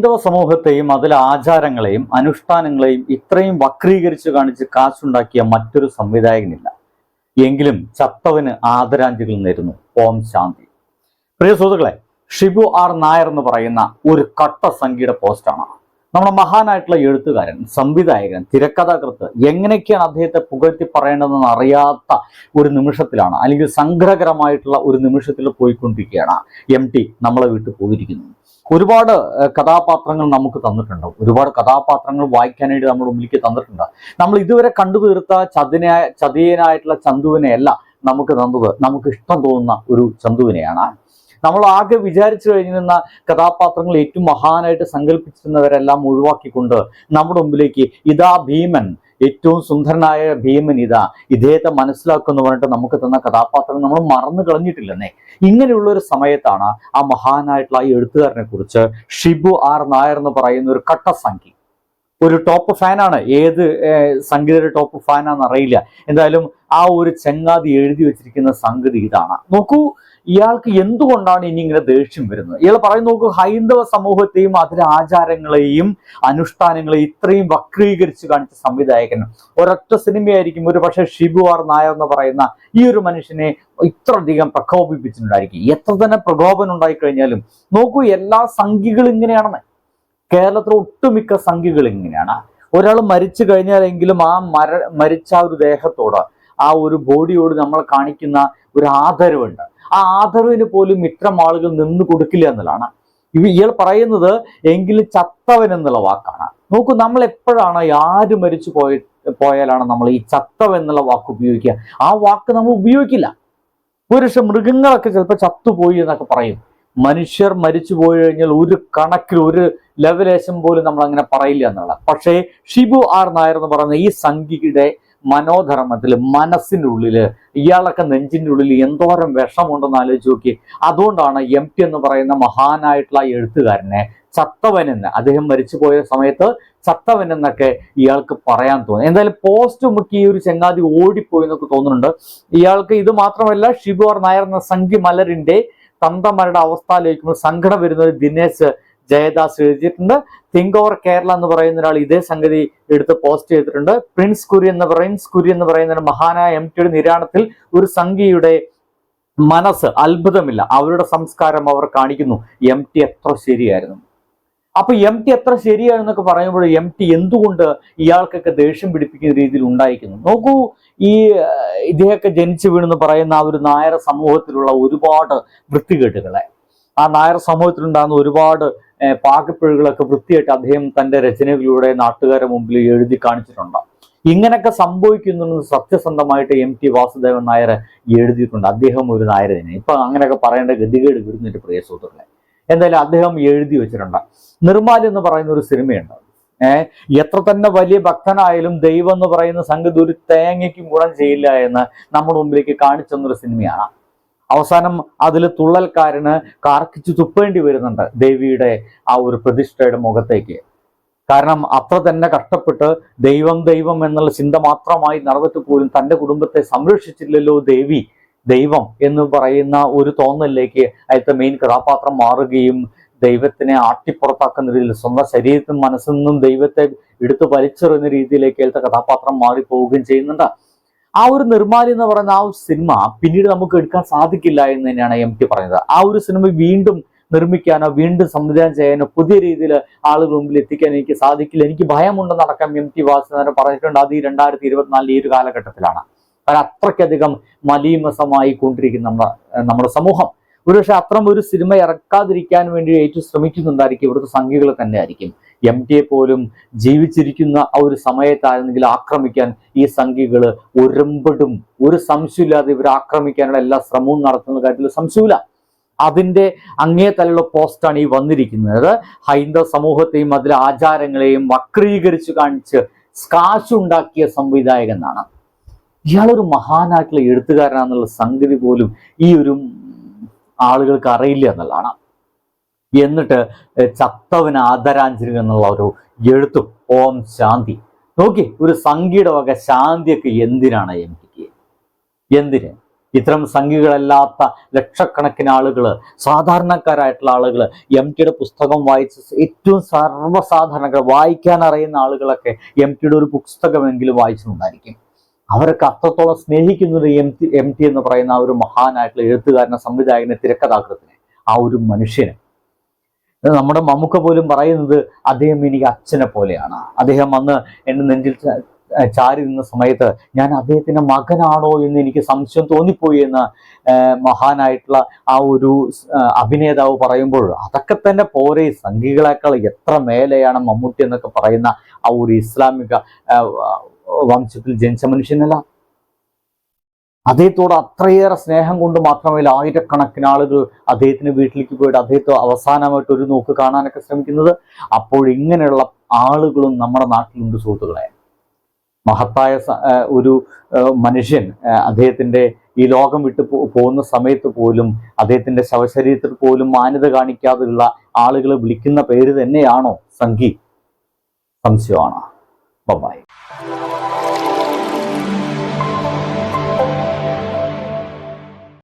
ഹൈന്ദവ സമൂഹത്തെയും അതിലെ ആചാരങ്ങളെയും അനുഷ്ഠാനങ്ങളെയും ഇത്രയും വക്രീകരിച്ച് കാണിച്ച് കാശുണ്ടാക്കിയ മറ്റൊരു സംവിധായകനില്ല. എങ്കിലും ചത്തവന് ആദരാഞ്ജലികൾ നേരുന്നു. ഓം ശാന്തി. പ്രിയ സുഹൃത്തുക്കളെ ഷിബു ആർ നായർ എന്ന് പറയുന്ന ഒരു കട്ട സംഗീത പോസ്റ്റാണ്. നമ്മുടെ മഹാനായിട്ടുള്ള എഴുത്തുകാരൻ സംവിധായകൻ തിരക്കഥാകൃത്ത് എങ്ങനെയൊക്കെയാണ് അദ്ദേഹത്തെ പുകഴ്ത്തി പറയേണ്ടതെന്ന് അറിയാത്ത ഒരു നിമിഷത്തിലാണ് അല്ലെങ്കിൽ സംഗ്രഹകരമായിട്ടുള്ള ഒരു നിമിഷത്തിൽ പോയിക്കൊണ്ടിരിക്കുകയാണ് എം ടി നമ്മളെ വീട്ടിൽ പോയിരിക്കുന്നു ഒരുപാട് കഥാപാത്രങ്ങൾ നമുക്ക് തന്നിട്ടുണ്ട്. ഒരുപാട് കഥാപാത്രങ്ങൾ വായിക്കാനായിട്ട് നമ്മുടെ മുമ്പിലേക്ക് തന്നിട്ടുണ്ട്. നമ്മൾ ഇതുവരെ കണ്ടു തീർത്ത ചതിനായ ചതിയനായിട്ടുള്ള ചന്തുവിനെയല്ല നമുക്ക് തന്നത്. നമുക്ക് ഇഷ്ടം തോന്നുന്ന ഒരു ചന്തുവിനെയാണ് നമ്മൾ ആകെ വിചാരിച്ചു കഴിഞ്ഞിരുന്ന കഥാപാത്രങ്ങൾ ഏറ്റവും മഹാനായിട്ട് സങ്കല്പിച്ചിരുന്നവരെല്ലാം ഒഴിവാക്കിക്കൊണ്ട് നമ്മുടെ മുമ്പിലേക്ക് ഇതാ ഭീമൻ. ഏറ്റവും സുന്ദരനായ ഭീമൻ ഇതാ. ഇദ്ദേഹത്തെ മനസ്സിലാക്കുമെന്ന് പറഞ്ഞിട്ട് നമുക്ക് തന്ന കഥാപാത്രം നമ്മൾ മറന്നു കളഞ്ഞിട്ടില്ലെന്നേ. ഇങ്ങനെയുള്ള ഒരു സമയത്താണ് ആ മഹാനായിട്ടുള്ള ആ എഴുത്തുകാരനെ കുറിച്ച് ഷിബു ആർ നായർ എന്ന് പറയുന്ന ഒരു കട്ടസംഖ്യ ഒരു ടോപ്പ് ഫാനാണ് ഏത് സംഗീതയുടെ ടോപ്പ് ഫാനാണെന്ന് അറിയില്ല. എന്തായാലും ആ ഒരു ചങ്ങാതി എഴുതി വെച്ചിരിക്കുന്ന സംഗതി ഇതാണ്. നോക്കൂ ഇയാൾക്ക് എന്തുകൊണ്ടാണ് ഇനി ഇങ്ങനെ ദേഷ്യം വരുന്നത്? ഇയാൾ പറയുന്ന നോക്കൂ ഹൈന്ദവ സമൂഹത്തെയും അതിലെ ആചാരങ്ങളെയും അനുഷ്ഠാനങ്ങളെയും ഇത്രയും വക്രീകരിച്ച് കാണിച്ച സംവിധായകൻ. ഒരൊറ്റ സിനിമയായിരിക്കും ഒരു പക്ഷേ ഷിബു ആർ നായർ എന്ന് പറയുന്ന ഈ ഒരു മനുഷ്യനെ ഇത്രയധികം പ്രകോപിപ്പിച്ചിട്ടുണ്ടായിരിക്കും. എത്ര തന്നെ പ്രകോപനം ഉണ്ടായിക്കഴിഞ്ഞാലും നോക്കൂ എല്ലാ സംഖ്യകളും ഇങ്ങനെയാണെന്ന്. കേരളത്തിലെ ഒട്ടുമിക്ക സംഖ്യകൾ ഇങ്ങനെയാണ്. ഒരാൾ മരിച്ചു കഴിഞ്ഞാലെങ്കിലും ആ മര മരിച്ച ഒരു ദേഹത്തോട് ആ ഒരു ബോഡിയോട് നമ്മൾ കാണിക്കുന്ന ഒരു ആദരവുണ്ട്. ആ ആദരവിന് പോലും ഇത്തരം ആളുകൾ നിന്ന് കൊടുക്കില്ല എന്നുള്ളതാണ്. ഇയാൾ പറയുന്നത് എങ്കിലും ചത്തവൻ എന്നുള്ള വാക്കാണ്. നോക്കൂ നമ്മൾ എപ്പോഴാണ് ആര് മരിച്ചു പോയ പോയാലാണ് നമ്മൾ ഈ ചത്തവൻ എന്നുള്ള വാക്ക് ഉപയോഗിക്കുക? ആ വാക്ക് നമ്മൾ ഉപയോഗിക്കില്ല. പുരുഷ മൃഗങ്ങളൊക്കെ ചിലപ്പോൾ ചത്തുപോയി എന്നൊക്കെ പറയും. മനുഷ്യർ മരിച്ചു പോയി കഴിഞ്ഞാൽ ഒരു കണക്കിൽ ഒരു ലെവലേശം പോലും നമ്മൾ അങ്ങനെ പറയില്ല എന്നുള്ള പക്ഷേ ഷിബു ആർ നായർ എന്ന് പറയുന്ന ഈ സംഖ്യയുടെ മനോധർമ്മത്തിൽ മനസ്സിന്റെ ഉള്ളിൽ ഇയാളൊക്കെ നെഞ്ചിന്റെ ഉള്ളിൽ എന്തോരം വിഷമുണ്ടെന്ന് ആലോചിച്ച് നോക്കി. അതുകൊണ്ടാണ് എം ടി എന്ന് പറയുന്ന മഹാനായിട്ടുള്ള എഴുത്തുകാരനെ ചത്തവൻ എന്ന് അദ്ദേഹം മരിച്ചു പോയ സമയത്ത് ചത്തവൻ എന്നൊക്കെ ഇയാൾക്ക് പറയാൻ തോന്നി. എന്തായാലും പോസ്റ്റ് മുക്കി ഈ ഒരു ചെങ്ങാതി ഓടിപ്പോയി എന്നൊക്കെ തോന്നുന്നുണ്ട്. ഇയാൾക്ക് ഇത് മാത്രമല്ല ഷിബു ആർ നായർ എന്ന സംഘി മലരിന്റെ തന്തമാരുടെ അവസ്ഥയിലേക്കുമ്പോൾ സങ്കടം വരുന്ന ഒരു ദിനേശ് ജയദാസ് എഴുതിയിട്ടുണ്ട്. തിങ്ക് ഓവർ കേരള എന്ന് പറയുന്ന ഒരാൾ ഇതേ സംഗതി എടുത്ത് പോസ്റ്റ് ചെയ്തിട്ടുണ്ട്. പ്രിൻസ് കുരി എന്ന് പ്രിൻസ് കുരി എന്ന് പറയുന്ന ഒരു മഹാനായ എം ടിയുടെ നിര്യാണത്തിൽ ഒരു സംഘിയുടെ മനസ്സ് അത്ഭുതമില്ല. അവരുടെ സംസ്കാരം അവർ കാണിക്കുന്നു. എം ടി എത്ര ശരിയായിരുന്നു. അപ്പൊ എം ടി എത്ര ശരിയാണെന്നൊക്കെ പറയുമ്പോൾ എം ടി എന്തുകൊണ്ട് ഇയാൾക്കൊക്കെ ദേഷ്യം പിടിപ്പിക്കുന്ന രീതിയിൽ ഉണ്ടായിരിക്കുന്നു? നോക്കൂ ഈ ഇദ്ദേഹമൊക്കെ ജനിച്ചു വീണെന്ന് പറയുന്ന ആ ഒരു നായര സമൂഹത്തിലുള്ള ഒരുപാട് വൃത്തികേട്ടുകളെ ആ നായർ സമൂഹത്തിലുണ്ടാകുന്ന ഒരുപാട് പാകപ്പിഴകളൊക്കെ വൃത്തിയായിട്ട് അദ്ദേഹം തന്റെ രചനകളിലൂടെ നാട്ടുകാരെ മുമ്പിൽ എഴുതി കാണിച്ചിട്ടുണ്ട്. ഇങ്ങനെയൊക്കെ സംഭവിക്കുന്നു സത്യസന്ധമായിട്ട് എം ടി വാസുദേവൻ നായർ എഴുതിയിട്ടുണ്ട്. അദ്ദേഹം ഒരു നായർ തന്നെ ഇപ്പൊ അങ്ങനെയൊക്കെ പറയേണ്ട ഗതികേട് വരുന്നുണ്ട് പ്രിയ സുഹൃത്തുക്കളെ. എന്തായാലും അദ്ദേഹം എഴുതി വെച്ചിട്ടുണ്ട്. നിർമാലി എന്ന് പറയുന്ന ഒരു സിനിമയുണ്ട്. ഏഹ് എത്ര തന്നെ വലിയ ഭക്തനായാലും ദൈവം എന്ന് പറയുന്ന സംഗതി ഒരു തേങ്ങയ്ക്കും ഗുണം ചെയ്യില്ല എന്ന് നമ്മുടെ മുമ്പിലേക്ക് കാണിച്ചു തന്നൊരു സിനിമയാണ്. അവസാനം അതിൽ തുള്ളൽക്കാരന് കാർക്കിച്ച് തുപ്പേണ്ടി വരുന്നുണ്ട് ദേവിയുടെ ആ ഒരു പ്രതിഷ്ഠയുടെ മുഖത്തേക്ക്. കാരണം അത്ര തന്നെ കഷ്ടപ്പെട്ട് ദൈവം ദൈവം എന്നുള്ള ചിന്ത മാത്രമായി നടന്നിട്ട് പോലും തന്റെ കുടുംബത്തെ സംരക്ഷിച്ചില്ലല്ലോ ദേവി ദൈവം എന്ന് പറയുന്ന ഒരു തോന്നലിലേക്ക് അതിലത്തെ മെയിൻ കഥാപാത്രം മാറുകയും ദൈവത്തിനെ ആട്ടിപ്പുറത്താക്കുന്ന രീതിയിൽ സ്വന്തം ശരീരത്തിനും മനസ്സിൽ നിന്നും ദൈവത്തെ എടുത്തു വലിച്ചെറിയുന്ന രീതിയിലേക്ക് അതിലത്തെ കഥാപാത്രം മാറിപ്പോവുകയും ചെയ്യുന്നുണ്ട്. ആ ഒരു നിർമ്മാലി എന്ന് പറയുന്ന ആ സിനിമ പിന്നീട് നമുക്ക് എടുക്കാൻ സാധിക്കില്ല എന്ന് തന്നെയാണ് എം ടി പറയുന്നത്. ആ ഒരു സിനിമ വീണ്ടും നിർമ്മിക്കാനോ വീണ്ടും സംവിധാനം ചെയ്യാനോ പുതിയ രീതിയിൽ ആളുകൾ മുമ്പിൽ എത്തിക്കാൻ എനിക്ക് സാധിക്കില്ല. എനിക്ക് ഭയമുണ്ടെന്നടക്കം എം ടി വാസുദേവൻ പറഞ്ഞിട്ടുണ്ട് അത് ഈ രണ്ടായിരത്തി ഇരുപത്തിനാലിൽ ഈ ഒരു കാലഘട്ടത്തിലാണ്. കാരണം അത്രയ്ക്കധികം മലീമസമായി കൊണ്ടിരിക്കുന്ന നമ്മുടെ നമ്മുടെ സമൂഹം. ഒരുപക്ഷെ അത്തരം ഒരു സിനിമ ഇറക്കാതിരിക്കാൻ വേണ്ടി ഏറ്റവും ശ്രമിക്കുന്നുണ്ടായിരിക്കും ഇവിടുത്തെ സംഖ്യകൾ തന്നെ ആയിരിക്കും എം ടിയെ പോലും ജീവിച്ചിരിക്കുന്ന ആ ഒരു സമയത്തായിരുന്നെങ്കിൽ ആക്രമിക്കാൻ ഈ സംഖ്യകൾ ഒരുമ്പടും ഒരു സംശയമില്ലാതെ ഇവർ ആക്രമിക്കാനുള്ള എല്ലാ ശ്രമവും നടത്തുന്ന കാര്യത്തിൽ സംശയമില്ല അതിന്റെ അങ്ങേ തലുള്ള പോസ്റ്റാണ് ഈ വന്നിരിക്കുന്നത്. ഹൈന്ദവ സമൂഹത്തെയും അതിലെ ആചാരങ്ങളെയും വക്രീകരിച്ചു കാണിച്ച് കാശുണ്ടാക്കിയ സംവിധായകൻ എന്നാണ്. ഇയാളൊരു മഹാനായിട്ടുള്ള എഴുത്തുകാരനാണെന്നുള്ള സംഗതി പോലും ഈ ഒരു ആളുകൾക്ക് അറിയില്ല എന്നുള്ളതാണ്. എന്നിട്ട് ചത്തവന് ആദരാഞ്ജലി എന്നുള്ള ഒരു എഴുത്തും ഓം ശാന്തി. നോക്കി ഒരു സംഖ്യയുടെ വക ശാന്തിയൊക്കെ എന്തിനാണ് എം ടിക്ക് എന്തിന്? ഇത്തരം സംഖ്യകളല്ലാത്ത ലക്ഷക്കണക്കിന് ആളുകൾ സാധാരണക്കാരായിട്ടുള്ള ആളുകൾ എം ടിയുടെ പുസ്തകം വായിച്ച് ഏറ്റവും സർവസാധാരണ വായിക്കാൻ അറിയുന്ന ആളുകളൊക്കെ എം ടിയുടെ ഒരു പുസ്തകമെങ്കിലും വായിച്ചിട്ടുണ്ടായിരിക്കും. അവരൊക്കെ അത്രത്തോളം സ്നേഹിക്കുന്നത് എം ടി എം ടി എന്ന് പറയുന്ന ആ ഒരു മഹാനായിട്ടുള്ള എഴുത്തുകാരനെ സംവിധായകനെ തിരക്കഥാകൃത്തിനെ ആ ഒരു മനുഷ്യനെ. നമ്മുടെ മമ്മൂക്ക പോലും പറയുന്നത് അദ്ദേഹം എനിക്ക് അച്ഛനെ പോലെയാണ്. അദ്ദേഹം അന്ന് എന്റെ നെഞ്ചിൽ ചാരി നിന്ന സമയത്ത് ഞാൻ അദ്ദേഹത്തിന്റെ മകനാണോ എന്ന് എനിക്ക് സംശയം തോന്നിപ്പോയി എന്ന് മഹാനായിട്ടുള്ള ആ ഒരു അഭിനേതാവ് പറയുമ്പോൾ അതൊക്കെ തന്നെ പോരെ സംഘികളെക്കാൾ എത്ര മേലെയാണ് മമ്മൂട്ടി എന്നൊക്കെ പറയുന്ന ആ ഒരു ഇസ്ലാമിക വംശത്തിൽ ജനിച്ച മനുഷ്യനല്ല. അദ്ദേഹത്തോട് അത്രയേറെ സ്നേഹം കൊണ്ട് മാത്രമല്ല ആയിരക്കണക്കിന് ആളുകൾ അദ്ദേഹത്തിന് വീട്ടിലേക്ക് പോയിട്ട് അദ്ദേഹത്തെ അവസാനമായിട്ട് ഒരു നോക്ക് കാണാനൊക്കെ ശ്രമിക്കുന്നത്. അപ്പോൾ ഇങ്ങനെയുള്ള ആളുകളും നമ്മുടെ നാട്ടിലുണ്ട് സുഹൃത്തുക്കളെ. മഹത്തായ ഒരു മനുഷ്യൻ അദ്ദേഹത്തിന്റെ ഈ ലോകം വിട്ടു പോകുന്ന സമയത്ത് പോലും അദ്ദേഹത്തിന്റെ ശവശരീരത്തിൽ പോലും മാന്യത കാണിക്കാതെയുള്ള ആളുകളെ വിളിക്കുന്ന പേര് തന്നെയാണോ സംഗി? സംശയമാണ്. Bombay Thank you.